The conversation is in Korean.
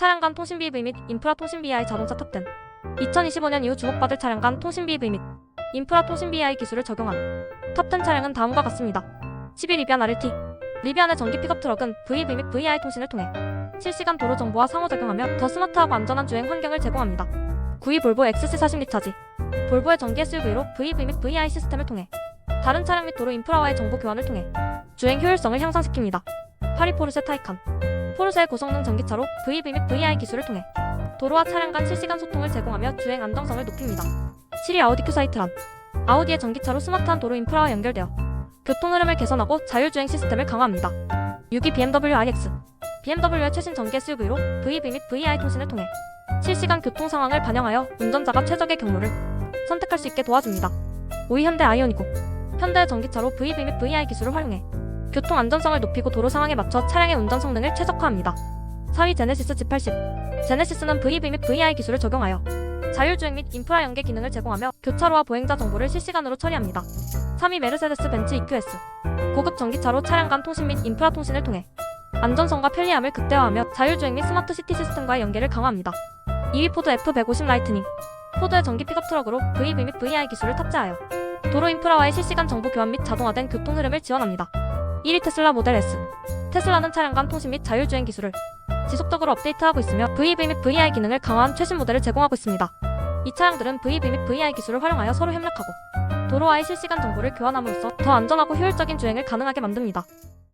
차량 간 통신비 브및 인프라 통신비 AI 자동차 탑 10 2025년 이후 주목받을 차량 간 통신비 브및 인프라 통신비 AI 기술을 적용한 탑10 차량은 다음과 같습니다. 11 리비안 RLT 리비안의 전기 픽업 트럭은 VV 및 VI 통신을 통해 실시간 도로 정보와 상호 작용하며 더 스마트하고 안전한 주행 환경을 제공합니다. 9위 볼보 XC40 리차지 볼보의 전기 SUV로 VV 및 VI 시스템을 통해 다른 차량 및 도로 인프라와의 정보 교환을 통해 주행 효율성을 향상시킵니다. 8위 포르쉐 타이칸 포르쉐의 고성능 전기차로 VV 및 VI 기술을 통해 도로와 차량 간 실시간 소통을 제공하며 주행 안정성을 높입니다. 7위 아우디 큐사이트란 아우디의 전기차로 스마트한 도로 인프라와 연결되어 교통 흐름을 개선하고 자율주행 시스템을 강화합니다. 6위 BMW iX BMW의 최신 전기 SUV로 VV 및 VI 통신을 통해 실시간 교통 상황을 반영하여 운전자가 최적의 경로를 선택할 수 있게 도와줍니다. 5위 현대 아이오니고 현대의 전기차로 VV 및 VI 기술을 활용해 교통 안전성을 높이고 도로 상황에 맞춰 차량의 운전 성능을 최적화합니다. 4위 제네시스 G80 제네시스는 VV 및 VI 기술을 적용하여 자율주행 및 인프라 연계 기능을 제공하며 교차로와 보행자 정보를 실시간으로 처리합니다. 3위 메르세데스 벤츠 EQS 고급 전기차로 차량 간 통신 및 인프라 통신을 통해 안전성과 편리함을 극대화하며 자율주행 및 스마트 시티 시스템과의 연계를 강화합니다. 2위 포드 F150 라이트닝 포드의 전기 픽업 트럭으로 VV 및 VI 기술을 탑재하여 도로 인프라와의 실시간 정보 교환 및 자동화된 교통 흐름을 지원합니다. 1위 테슬라 모델 S 테슬라는 차량 간 통신 및 자율주행 기술을 지속적으로 업데이트하고 있으며 VV 및 VI 기능을 강화한 최신 모델을 제공하고 있습니다. 이 차량들은 VV 및 VI 기술을 활용하여 서로 협력하고 도로와의 실시간 정보를 교환함으로써 더 안전하고 효율적인 주행을 가능하게 만듭니다.